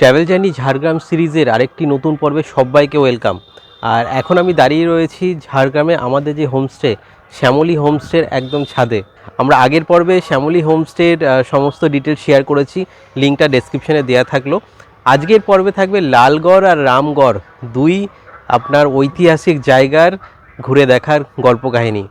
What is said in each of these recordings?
Travel journey Jhargram সিরিজের আরেকটি নতুন পর্বে সবাইকে ওয়েলকাম আর এখন আমি দাঁড়িয়ে রয়েছি ঝাড়গ্রামে আমাদের যে হোমস্টে শ্যামলী হোমস্টের একদম ছাদে। আমরা আগের পর্বে শ্যামলী হোমস্টের সমস্ত ডিটেল শেয়ার করেছি লিঙ্কটা ডেসক্রিপশনে দেওয়া থাকল। আজকের পর্বে থাকবে লালগড় আর রামগড়, দুই আপনার ঐতিহাসিক জায়গার ঘুরে দেখার গল্প কাহিনী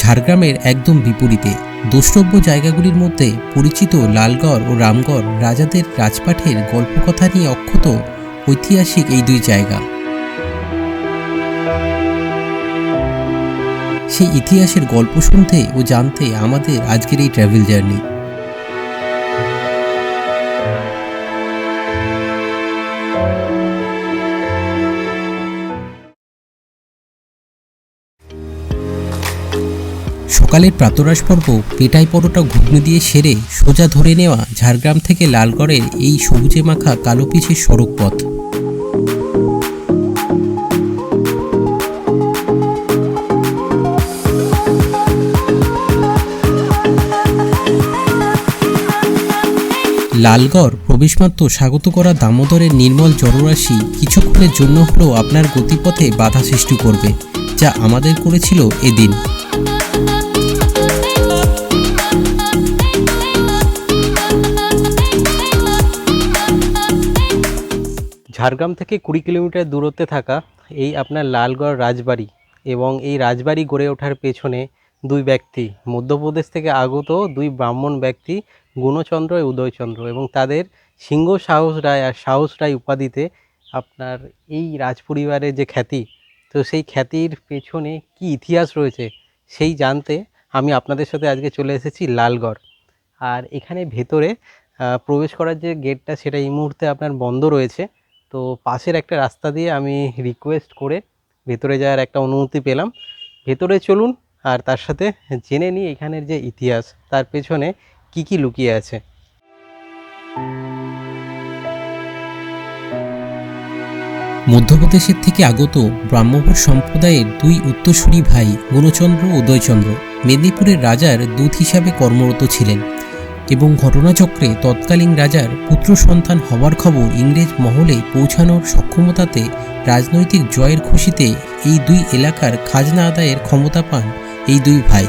ঝাড়গ্রামের একদম বিপরীতে দ্রষ্টব্য জায়গাগুলির মধ্যে পরিচিত লালগড় ও রামগড় রাজাদের রাজপাঠের গল্পকথা নিয়ে অক্ষত ঐতিহাসিক এই দুই জায়গা। সেই ইতিহাসের গল্প শুনতে ও জানতে আমাদের আজকের এই ট্রাভেল জার্নি সকালের প্রাতরাশ পর্ব পেটাই পরোটা ঘুগনি দিয়ে সেরে সোজা ধরে নেওয়া ঝাড়গ্রাম থেকে লালগড়ের এই সবুজে মাখা কালো পিছের সড়ক পথ। লালগড় প্রবেশমাত্র স্বাগত করা দামোদরের নির্মল জলরাশি কিছুক্ষণের জন্য হলেও আপনার গতিপথে বাধা সৃষ্টি করবে, যা আমাদের করেছিল এদিন। ঝাড়গ্রাম থেকে কুড়ি কিলোমিটার দূরত্বে থাকা এই আপনার লালগড় রাজবাড়ি এবং এই রাজবাড়ি গড়ে ওঠার পেছনে দুই ব্যক্তি, মধ্যপ্রদেশ থেকে আগত দুই ব্রাহ্মণ ব্যক্তি গুণচন্দ্র উদয়চন্দ্র এবং তাদের সিংহ সাহস রায় আর সাহস রায় উপাধিতে আপনার এই রাজপরিবারের যে খ্যাতি, তো সেই খ্যাতির পেছনে কি ইতিহাস রয়েছে সেই জানতে আমি আপনাদের সাথে আজকে চলে এসেছি লালগড়। আর এখানে ভেতরে প্রবেশ করার যে গেটটা সেটা এই মুহূর্তে আপনার বন্ধ রয়েছে। তো পাশের একটা রাস্তা দিয়ে আমি রিকোয়েস্ট করে ভেতরে যাওয়ার একটা অনুমতি পেলাম। ভেতরে চলুন আর তার সাথে জেনে নিই এখানের যে ইতিহাস, তার পেছনে কি কি লুকিয়ে আছে। মধ্যপ্রদেশের থেকে আগত ব্রাহ্মভট সম্প্রদায়ের দুই উত্তরসূরি ভাই গুণচন্দ্র উদয়চন্দ্র, মেদিনীপুরের রাজার দূত হিসাবে কর্মরত ছিলেন। এবং ঘটনাচক্রে তৎকালীন রাজার পুত্র সন্তান হওয়ার খবর ইংরেজ মহলে পৌঁছানোর সক্ষমতাতে রাজনৈতিক জয়ের খুশিতে এই দুই এলাকার খাজনা আদায়ের ক্ষমতা পান এই দুই ভাই।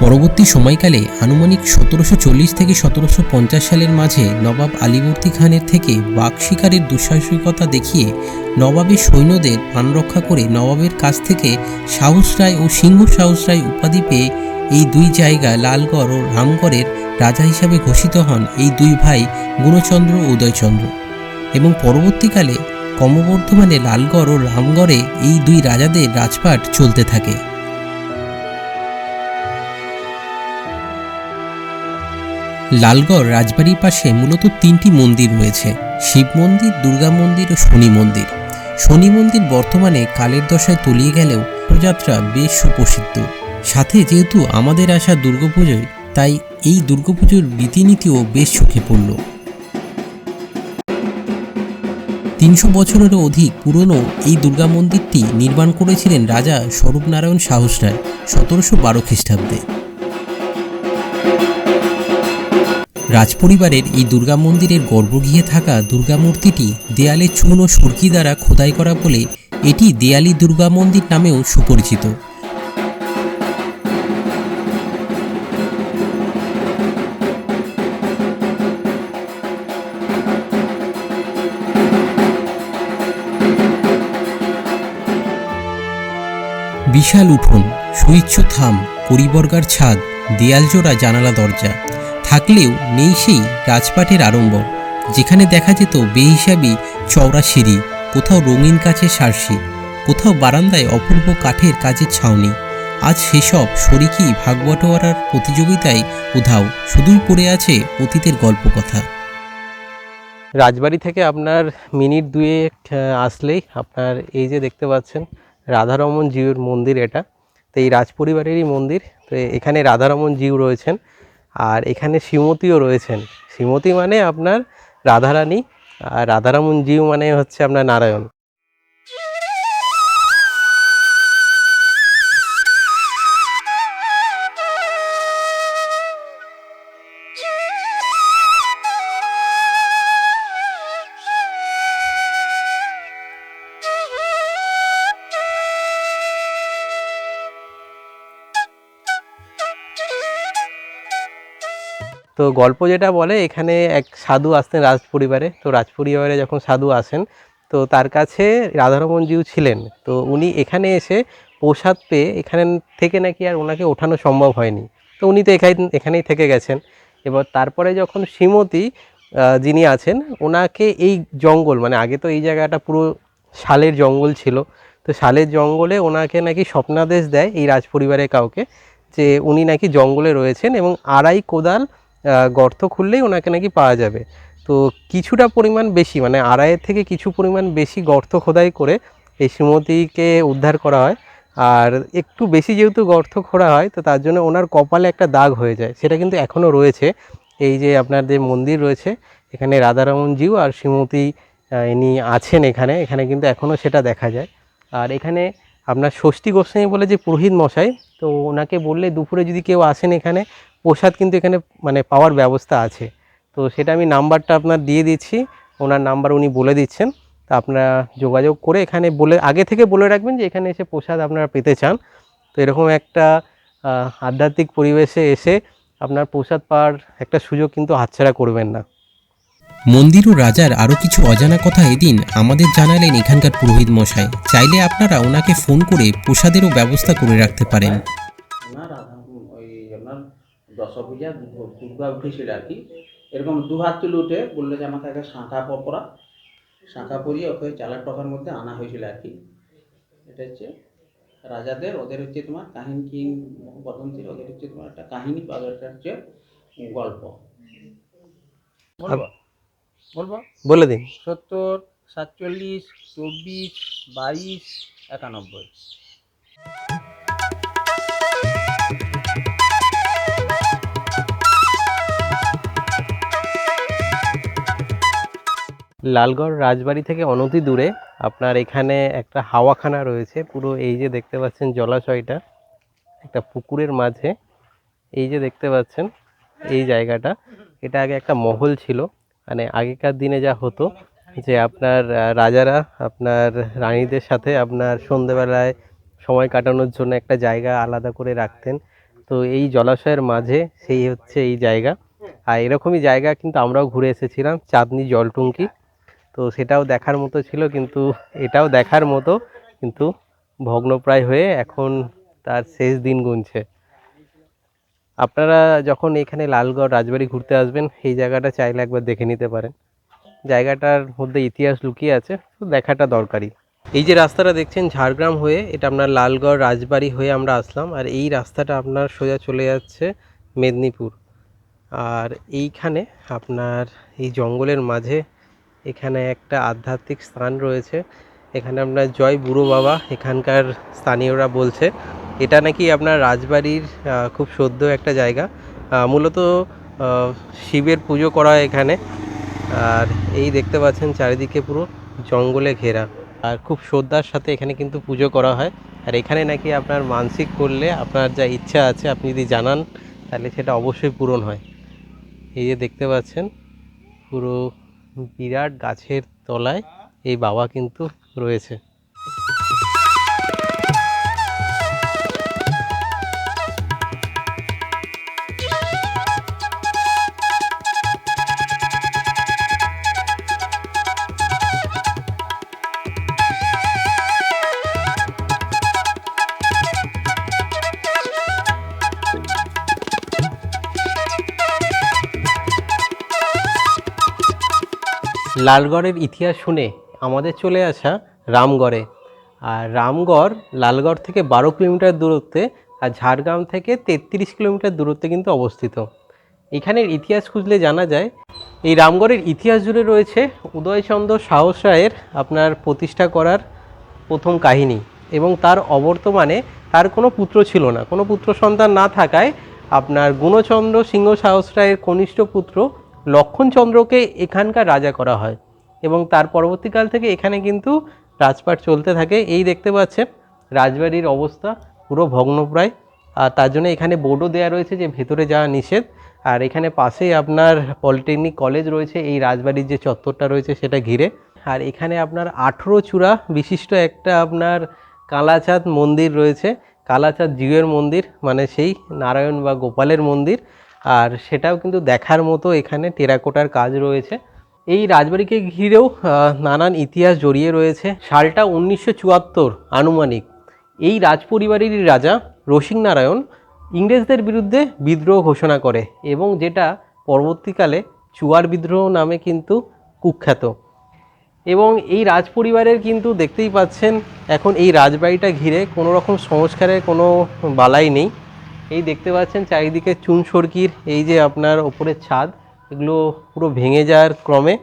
পরবর্তী সময়কালে আনুমানিক সতেরোশো চল্লিশ থেকে সতেরোশো পঞ্চাশ সালের মাঝে নবাব আলীবর্দী খানের থেকে বাঘ শিকারের দুঃসাহসিকতা দেখিয়ে নবাবের সৈন্যদের প্রাণ রক্ষা করে নবাবের কাছ থেকে সাহস রায় ও সিংহ সাহস রায় উপাধি পেয়ে এই দুই জায়গা লালগড় ও রামগড়ের রাজা হিসাবে ঘোষিত হন এই দুই ভাই গুণচন্দ্র ও উদয়চন্দ্র। এবং পরবর্তীকালে ক্রমবর্ধমানে লালগড় ও রামগড়ে এই দুই রাজাদের রাজপাট চলতে থাকে। লালগড় রাজবাড়ির পাশে মূলত তিনটি মন্দির রয়েছে, শিব মন্দির, দুর্গা মন্দির ও শনি মন্দির। শনি মন্দির বর্তমানে কালের দশায় তলিয়ে গেলেও রথযাত্রা বেশ সুপ্রসিদ্ধ। সাথে যেহেতু আমাদের আসা দুর্গাপুজোয়, তাই এই দুর্গাপুজোর রীতিনীতিও বেশ চোখে পড়ল। তিনশো বছরেরও অধিক পুরনো এই দুর্গা মন্দিরটি নির্মাণ করেছিলেন রাজা স্বরূপনারায়ণ সাহস রায় সতেরোশো বারো খ্রিস্টাব্দে। রাজপরিবারের এই দুর্গা মন্দিরের গর্ভগৃহে থাকা দুর্গা মূর্তিটি দেয়ালে চুন ও সুরকি দ্বারা খোদাই করা বলে এটি দেয়ালি দুর্গা মন্দির নামেও সুপরিচিত। বিশাল উঠোন সুইচ্ছ থাম করিবর্গার ছাদ দেয়ালজোড়া জানালা দরজা। থাকলেও নেই সেই রাজপাটের আড়ম্বর যেখানে দেখা যেত বেহিসাবি চওড়া সিঁড়ি কোথাও রঙিন কাছে সারসি কোথাও বারান্দায় অপূর্ব কাঠের কাজের ছাউনি। আজ সেসব শরিকি ভাগবটোয়ারার প্রতিযোগিতায় উধাও শুধুই পড়ে আছে অতীতের গল্প কথা রাজবাড়ি থেকে আপনার মিনিট আহ, আসলেই আপনার এই যে দেখতে পাচ্ছেন রাধারমন জিউর মন্দির এটা। তো এই রাজপরিবারেরই মন্দির। তো এখানে রাধারমন জিউ রয়েছেন আর এখানে শ্রীমতীও রয়েছেন। শ্রীমতী মানে আপনার রাধারানী আর রাধারমন জিউ মানে হচ্ছে আপনার নারায়ণ। তো গল্প যেটা বলে, এখানে এক সাধু আসতেন রাজ পরিবারে তো রাজ পরিবারে যখন সাধু আসেন, তো তার কাছে রাধারমন জিউ ছিলেন। তো উনি এখানে এসে প্রসাদ পেয়ে, এখানে থেকে নাকি আর ওনাকে ওঠানো সম্ভব হয়নি। তো উনি তো এখানে, এখানেই থেকে গেছেন। এবার তারপরে যখন শ্রীমতী যিনি আছেন, ওনাকে এই জঙ্গল মানে আগে তো এই জায়গাটা পুরো শালের জঙ্গল ছিল, তো শালের জঙ্গলে ওনাকে নাকি স্বপ্নাদেশ দেয় এই রাজপরিবারের কাউকে, যে উনি নাকি জঙ্গলে রয়েছেন এবং আড়াই কোদাল গর্ত খুললেই ওনাকে নাকি পাওয়া যাবে। তো কিছুটা পরিমাণ বেশি মানে আড়াইয়ের থেকে কিছু পরিমাণ বেশি গর্ত খোদাই করে এই শ্রীমতীকে উদ্ধার করা হয়। আর একটু বেশি যেহেতু গর্ত খোঁড়া হয়, তো তার জন্য ওনার কপালে একটা দাগ হয়ে যায়। সেটা কিন্তু এখনও রয়েছে। এই যে আপনার যে মন্দির রয়েছে, এখানে রাধারমন জিউ আর শ্রীমতী ইনি আছেন এখানে। এখানে কিন্তু এখনও সেটা দেখা যায়। আর এখানে আপনার ষষ্ঠী গোস্বামী বলে যে পুরোহিত মশাই, তো ওনাকে বললে দুপুরে যদি কেউ আসেন এখানে প্রসাদ কিন্তু এখানে মানে পাওয়ার ব্যবস্থা আছে। তো সেটা আমি নাম্বারটা আপনার দিয়ে দিচ্ছি, ওনার নাম্বার উনি বলে দিচ্ছেন। তা আপনারা যোগাযোগ করে এখানে বলে, আগে থেকে বলে রাখবেন যে এখানে এসে প্রসাদ আপনারা পেতে চান। তো এরকম একটা আধ্যাত্মিক পরিবেশে এসে আপনার প্রসাদ পাওয়ার একটা সুযোগ কিন্তু হাতছাড়া করবেন না। মন্দির ও রাজার আরও কিছু অজানা কথা এদিন আমাদের জানালেন এখানকার পুরোহিত মশাই। চাইলে আপনারা ওনাকে ফোন করে প্রসাদেরও ব্যবস্থা করে রাখতে পারেন। দশ পূজা দুর্গা উঠেছিল আর কি। এরকম দু হাত তুলে উঠে বলল যে আমাকে একটা শাঁখা পরা শাঁখা পরিয়ে ওকে চালার টকার মধ্যে আনা হয়েছিল আর কি। এটা হচ্ছে রাজাদের ওদের হচ্ছে তোমার কাহিনী কিং বদন্তির ওদের হচ্ছে তোমার একটা কাহিনী বা ওদের হচ্ছে গল্প। বলব? বলব? বলে দিন। সত্তর সাতচল্লিশ চব্বিশ বাইশ একানব্বই। লালগড় রাজবাড়ি থেকে অনতি দূরে আপনার এখানে একটা হাওয়াখানা রয়েছে। পুরো এই যে দেখতে পাচ্ছেন জলাশয়টা, একটা পুকুরের মাঝে। এই যে দেখতে পাচ্ছেন, এই জায়গাটা। এটা আগে একটা মহল ছিল মানে আগেকার দিনে যা হতো, যে আপনার রাজারা আপনার রানীদের সাথে আপনার সন্ধেবেলায় সময় কাটানোর জন্য একটা জায়গা আলাদা করে রাখতেন। তো এই জলাশয়ের মাঝে সেই হচ্ছে এই জায়গা। আর এরকমই জায়গা কিন্তু আমরাও ঘুরে এসেছিলাম, চাঁদনি জলটুঙ্কি। তো সেটাও দেখার মতো ছিল, কিন্তু এটাও দেখার মতো, কিন্তু ভগ্নপ্রায় হয়ে এখন তার শেষ দিন গুনছে। আপনারা যখন এখানে লালগড় রাজবাড়ি ঘুরতে আসবেন, এই জায়গাটা চাইলে একবার দেখে নিতে পারেন। জায়গাটার মধ্যে ইতিহাস লুকিয়ে আছে, তো দেখাটা দরকারি এই যে রাস্তাটা দেখছেন, ঝাড়গ্রাম হয়ে, এটা আপনার লালগড় রাজবাড়ি হয়ে আমরা আসলাম, আর এই রাস্তাটা আপনার সোজা চলে যাচ্ছে মেদিনীপুর। আর এইখানে আপনার এই জঙ্গলের মাঝে এখানে একটা আধ্যাত্মিক স্থান রয়েছে। এখানে আপনার জয় বুড়ো বাবা, এখানকার স্থানীয়রা বলছে। এটা নাকি আপনার রাজবাড়ির খুব সদ্য একটা জায়গা। মূলত শিবের পুজো করা এখানে। আর এই দেখতে পাচ্ছেন চারিদিকে পুরো জঙ্গলে ঘেরা। আর খুব শ্রদ্ধার সাথে এখানে কিন্তু পুজো করা হয়। আর এখানে নাকি আপনার মানসিক করলে আপনার যা ইচ্ছা আছে, আপনি যদি জানান, তাহলে সেটা অবশ্যই পূরণ হয়। এই যে দেখতে পাচ্ছেন, পুরো বিরাট গাছের তলায় এই বাবা কিন্তু রয়েছে। লালগড়ের ইতিহাস শুনে আমাদের চলে আসা রামগড়ে। আর রামগড় লালগড় থেকে বারো কিলোমিটার দূরত্বে আর ঝাড়গ্রাম থেকে তেত্রিশ কিলোমিটার দূরত্বে কিন্তু অবস্থিত। এখানের ইতিহাস খুঁজলে জানা যায়, এই রামগড়ের ইতিহাস জুড়ে রয়েছে উদয়চন্দ্র সাহস রায়ের আপনার প্রতিষ্ঠা করার প্রথম কাহিনী এবং তার অবর্তমানে তার কোনো পুত্র ছিল না। কোনো পুত্র সন্তান না থাকায় আপনার গুণচন্দ্র সিংহ সাহস রায়ের কনিষ্ঠ পুত্র লক্ষণচন্দ্রকে এখানকার রাজা করা হয় এবং তার পরবর্তীকাল থেকে এখানে কিন্তু রাজপাট চলতে থাকে। এই দেখতে পাচ্ছেন, রাজবাড়ির অবস্থা পুরো ভগ্নপ্রায়। আর তার জন্য এখানে বোর্ডও দেওয়া রয়েছে যে ভেতরে যাওয়া নিষেধ। আর এখানে পাশেই আপনার পলিটেকনিক কলেজ রয়েছে, এই রাজবাড়ির যে চত্বরটা রয়েছে সেটা ঘিরে। আর এখানে আপনার আঠেরো চূড়া বিশিষ্ট একটা আপনার কালাচাঁদ মন্দির রয়েছে, কালাচাঁদ জিউয়ের মন্দির মানে সেই নারায়ণ বা গোপালের মন্দির। আর সেটাও কিন্তু দেখার মতো এখানে টেরাকোটার কাজ রয়েছে। এই রাজবাড়িকে ঘিরেও নানান ইতিহাস জড়িয়ে রয়েছে। সালটা উনিশশো চুয়াত্তর আনুমানিক। এই রাজপরিবারেরই রাজা রসিকনারায়ণ ইংরেজদের বিরুদ্ধে বিদ্রোহ ঘোষণা করে এবং যেটা পরবর্তীকালে চুয়ার বিদ্রোহ নামে কিন্তু কুখ্যাত। এবং এই রাজপরিবারের কিন্তু দেখতেই পাচ্ছেন, এখন এই রাজবাড়িটা ঘিরে কোনো রকম সংস্কারের কোনো বালাই নেই। এই দেখতে পাচ্ছেন চারিদিকে চুন সরকির, এই যে আপনার ওপরের ছাদ, এগুলো পুরো ভেঙে যাওয়ার ক্রমে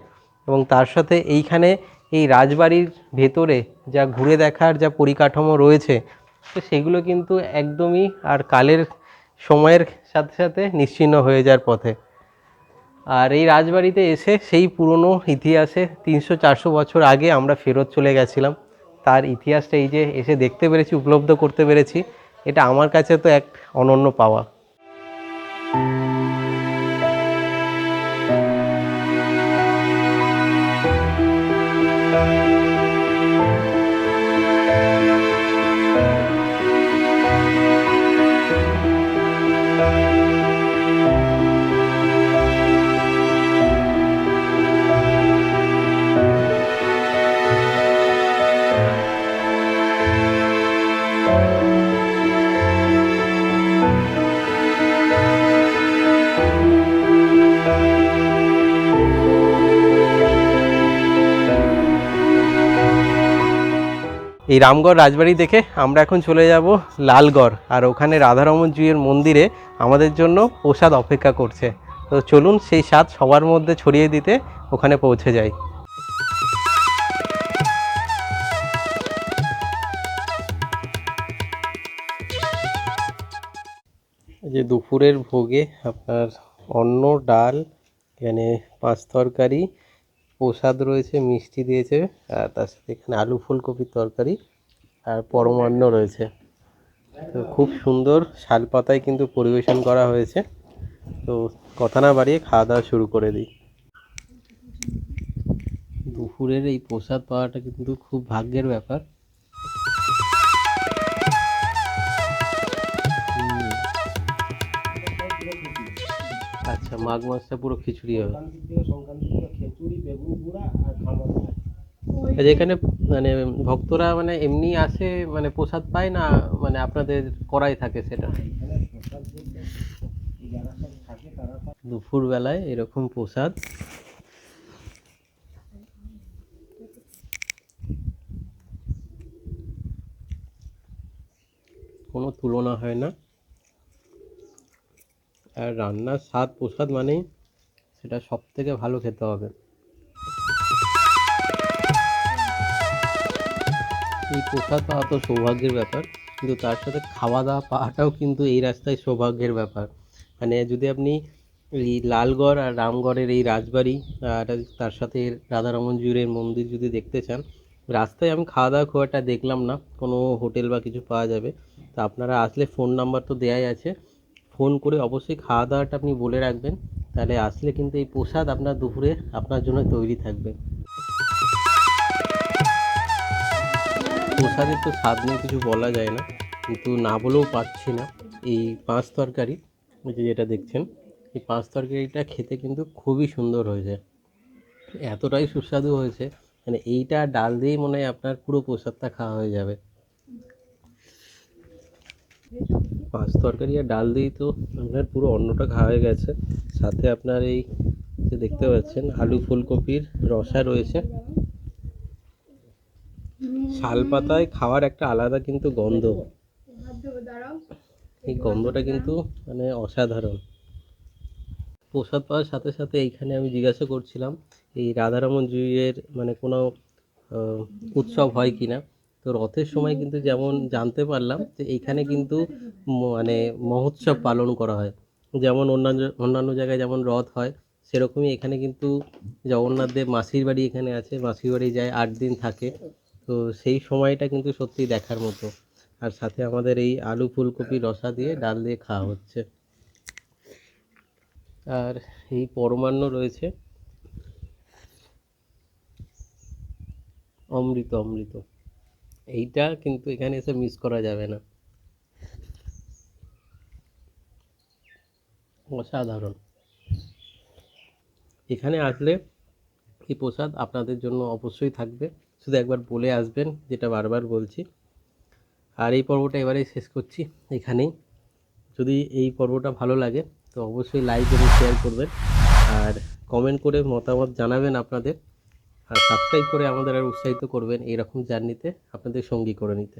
এবং তার সাথে এইখানে এই রাজবাড়ির ভেতরে যা ঘুরে দেখার যা পরিকাঠামো রয়েছে, তো সেগুলো কিন্তু একদমই আর কালের সময়ের সাথে সাথে নিশ্চিহ্ন হয়ে যাওয়ার পথে। আর এই রাজবাড়িতে এসে সেই পুরনো ইতিহাসে তিনশো চারশো বছর আগে আমরা ফেরত চলে গেছিলাম। তার ইতিহাসটা এই যে এসে দেখতে পেরেছি, উপলব্ধ করতে পেরেছি। এটা আমার কাছে তো এক অনন্য পাওয়া। রামগড় রাজবাড়ি দেখে আমরা এখন চলে যাব লালগড়। আর ওখানে রাধারমন জুয়ের মন্দিরে আমাদের জন্য প্রসাদ অপেক্ষা করছে। তো চলুন সেই স্বাদ সবার মধ্যে ছড়িয়ে দিতে ওখানে পৌঁছে যাই। যে দুপুরের ভোগে আপনার অন্ন, ডাল, এখানে পাঁচ তরকারি প্রসাদ রয়েছে, মিষ্টি দিয়েছে, আর তার সাথে এখানে আলু ফুলকপির তরকারি আর পরমান্ন রয়েছে। তো খুব সুন্দর শাল পাতায় কিন্তু পরিবেশন করা হয়েছে। তো কথা না বাড়িয়ে খাওয়া দাওয়া শুরু করে দিই। দুপুরের এই প্রসাদ পাওয়াটা কিন্তু খুব ভাগ্যের ব্যাপার। আচ্ছা মাঘ মাসটা পুরো খিচুড়ি হবে। আচ্ছা এখানে মানে ভক্তরা মানে এমনি আসে মানে প্রসাদ পায় না মানে আপনাদের করাই থাকে সেটা? দুপুর বেলায় এরকম প্রসাদ। কোনো তুলনা হয় না। আর রান্নার স্বাদ, প্রসাদ মানেই সেটা সব থেকে ভালো খেতে হবে। এই প্রসাদ পাওয়া তো সৌভাগ্যের ব্যাপার, কিন্তু তার সাথে খাওয়া দাওয়া পাওয়াটাও কিন্তু এই রাস্তায় সৌভাগ্যের ব্যাপার। মানে যদি আপনি এই লালগড় আর রামগড়ের এই রাজবাড়ি, আর তার সাথে রাধারমন জিউরের মন্দির যদি দেখতে চান, রাস্তায় আমি খাওয়া দাওয়া খুব একটা দেখলাম না, কোনো হোটেল বা কিছু পাওয়া যাবে। তা আপনারা আসলে ফোন নাম্বার তো দেওয়াই আছে ফোন করে অবশ্যই খাওয়া দাওয়াটা আপনি বলে রাখবেন। তাহলে আসলে কিন্তু এই প্রসাদ আপনার দুপুরে আপনার জন্য তৈরি থাকবে। প্রসাদের তো স্বাদ নিয়ে কিছু বলা যায় না, কিন্তু না বলেও পারছি না। এই পাঁচ তরকারি যে যেটা দেখছেন, এই পাঁচ তরকারিটা খেতে কিন্তু খুবই সুন্দর হয়েছে। এতটাই সুস্বাদু হয়েছে মানে এইটা ডাল দিয়েই মনে হয় আপনার পুরো প্রসাদটা খাওয়া হয়ে যাবে। পাঁচ তরকারি আর ডাল দিয়েই তো আপনার পুরো অন্নটা খাওয়া হয়ে গেছে। সাথে আপনার এই যে দেখতে পাচ্ছেন, আলু ফুলকপির রসা রয়েছে। শাল পাতায় খাওয়ার একটা আলাদা কিন্তু গন্ধ। এই গন্ধটা কিন্তু মানে অসাধারণ। প্রসাদ পাওয়ার সাথে সাথে এইখানে আমি জিজ্ঞাসা করছিলাম, এই রাধারমন জুইয়ের মানে কোনো উৎসব হয় কি না তো রথের সময় কিন্তু যেমন জানতে পারলাম যে এইখানে কিন্তু মানে মহোৎসব পালন করা হয়। যেমন অন্যান্য অন্যান্য জায়গায় যেমন রথ হয়, সেরকমই এখানে কিন্তু জগন্নাথ দেব মাসির বাড়ি এখানে আছে, মাসির বাড়ি যায় আট দিন থাকে। তো সেই সময়টা কিন্তু সত্যি দেখার মতো। আর সাথে আমাদের এই আলু ফুলকপি রসা দিয়ে ডাল দিয়ে খাওয়া হচ্ছে। আর এই পরমান্ন রয়েছে। অমৃত অমৃত। এইটা কিন্তু এখানে এসে মিস করা যাবে না। অসাধারণ। এখানে আসলে এই প্রসাদ আপনাদের জন্য অবশ্যই থাকবে। শুধু একবার বলে আসবেন, যেটা বারবার বলছি। আর এই পর্বটা এবারেই শেষ করছি এখানেই। যদি এই পর্বটা ভালো লাগে, তো অবশ্যই লাইক এবং শেয়ার করবেন। আর কমেন্ট করে মতামত জানাবেন আপনাদের। আর সাবস্ক্রাইব করে আমাদের আর উৎসাহিত করবেন এরকম জার্নিতে আপনাদের সঙ্গী করে নিতে।